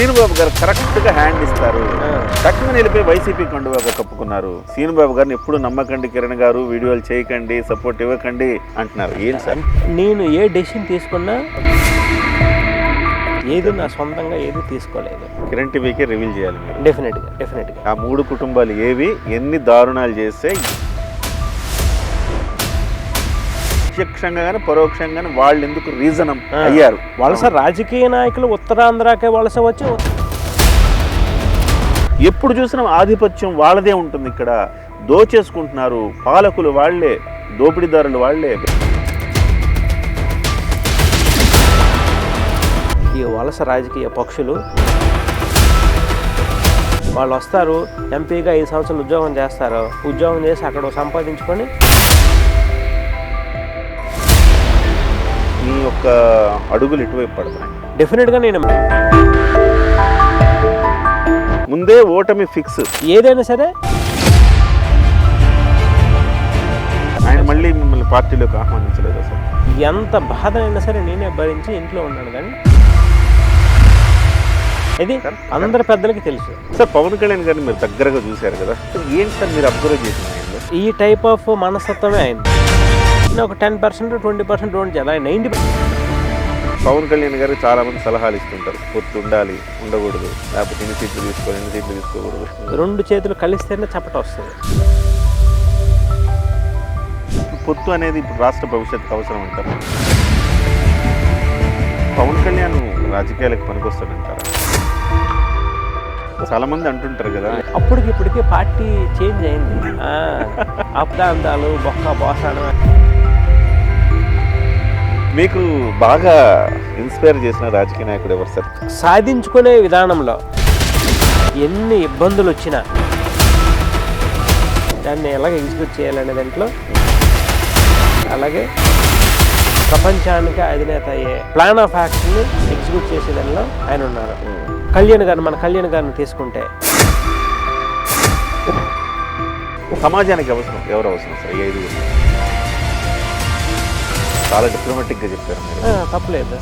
శ్రీనుబాబు గారు కరెక్ట్గా హ్యాండ్ ఇస్తారు. టక్కున వెళ్ళిపోయి వైసీపీ కండువాగా కప్పుకున్నారు. శ్రీనుబాబు గారిని ఎప్పుడు నమ్మకండి కిరణ్ గారు వీడియోలు చేయకండి సపోర్ట్ ఇవ్వకండి అంటున్నారు. ఏంటి సార్? నేను ఏ డెసిషన్ తీసుకున్నా ఏది నా సొంతంగా ఏది తీసుకోలేదు. కిరణ్ టీవీకే రివీల్ చేయాలి డెఫినెట్గా డెఫినెట్గా. ఆ మూడు కుటుంబాలు ఏవి ఎన్ని దారుణాలు చేస్తే ప్రత్యక్షంగా కానీ పరోక్షంగా కానీ వాళ్ళు ఎందుకు రీజన్. అయ్యారు వలస రాజకీయ నాయకులు ఉత్తరాంధ్రకే వలస వచ్చి ఎప్పుడు చూసినా ఆధిపత్యం వాళ్ళదే ఉంటుంది ఇక్కడ. దోచేసుకుంటున్నారు. పాలకులు వాళ్ళే దోపిడీదారులు వాళ్ళే. ఈ వలస రాజకీయ పక్షులు వాళ్ళు వస్తారు ఎంపీగా ఐదు సంవత్సరాలు ఉద్యోగం చేస్తారు. ఉద్యోగం చేసి అక్కడ సంపాదించుకొని యొక్క అడుగులు ఇటువైపు పడుతున్నాయి. డెఫినెట్గా నేను ముందే ఓటమి ఫిక్స్. ఏదైనా సరే ఆయన మళ్ళీ మిమ్మల్ని పార్టీలోకి ఆహ్వానించలేదు అసలు ఎంత బాధ అయినా సరే నేనే భరించి ఇంట్లో ఉన్నాను కానీ ఇది అందరి పెద్దలకి తెలుసు. సార్ పవన్ కళ్యాణ్ గారిని మీరు దగ్గరగా చూశారు కదా. ఏంటి సార్ మీరు అబ్జర్వ్ చేసిన? ఈ టైప్ ఆఫ్ మనస్తత్వమే ఆయన నేను ఒక ten percent twenty percent don't చేయాలి. ఆయన నైంటీ పవన్ కళ్యాణ్ గారు చాలా మంది సలహాలు ఇస్తుంటారు. పొత్తు ఉండాలి ఉండకూడదు. లేకపోతే ఎన్ని సీట్లు తీసుకోవాలి ఎన్ని సీట్లు తీసుకోకూడదు. రెండు చేతులు కలిస్తేనే చప్పట వస్తుంది. పొత్తు అనేది ఇప్పుడు రాష్ట్ర భవిష్యత్తుకు అవసరం అంటారు? పవన్ కళ్యాణ్ రాజకీయాలకు పనికొస్తాడంటారా? చాలా మంది అంటుంటారు కదా. అప్పటికి ఇప్పటికి పార్టీ చేంజ్ అయింది. అప్దాంతాలు బొక్క బోసాను మీకు బాగా ఇన్స్పైర్ చేసిన రాజకీయ నాయకుడు ఎవరు సార్? సాధించుకునే విధానంలో ఎన్ని ఇబ్బందులు వచ్చినా దాన్ని ఎలాగ ఎగ్జిక్యూట్ చేయాలనే దాంట్లో అలాగే ప్రపంచానికి అధినేత అయ్యే ప్లాన్ ఆఫ్ యాక్షన్ని ఎగ్జిక్యూట్ చేసే దానిలో ఆయన ఉన్నారు. కళ్యాణ్ గారు మన కళ్యాణ్ గారిని తీసుకుంటే సమాజానికి అవసరం ఎవరు అవసరం సార్? ఐదుగురు చాలా డిప్లొమాటిక్గా చెప్పారు తప్పలేదు.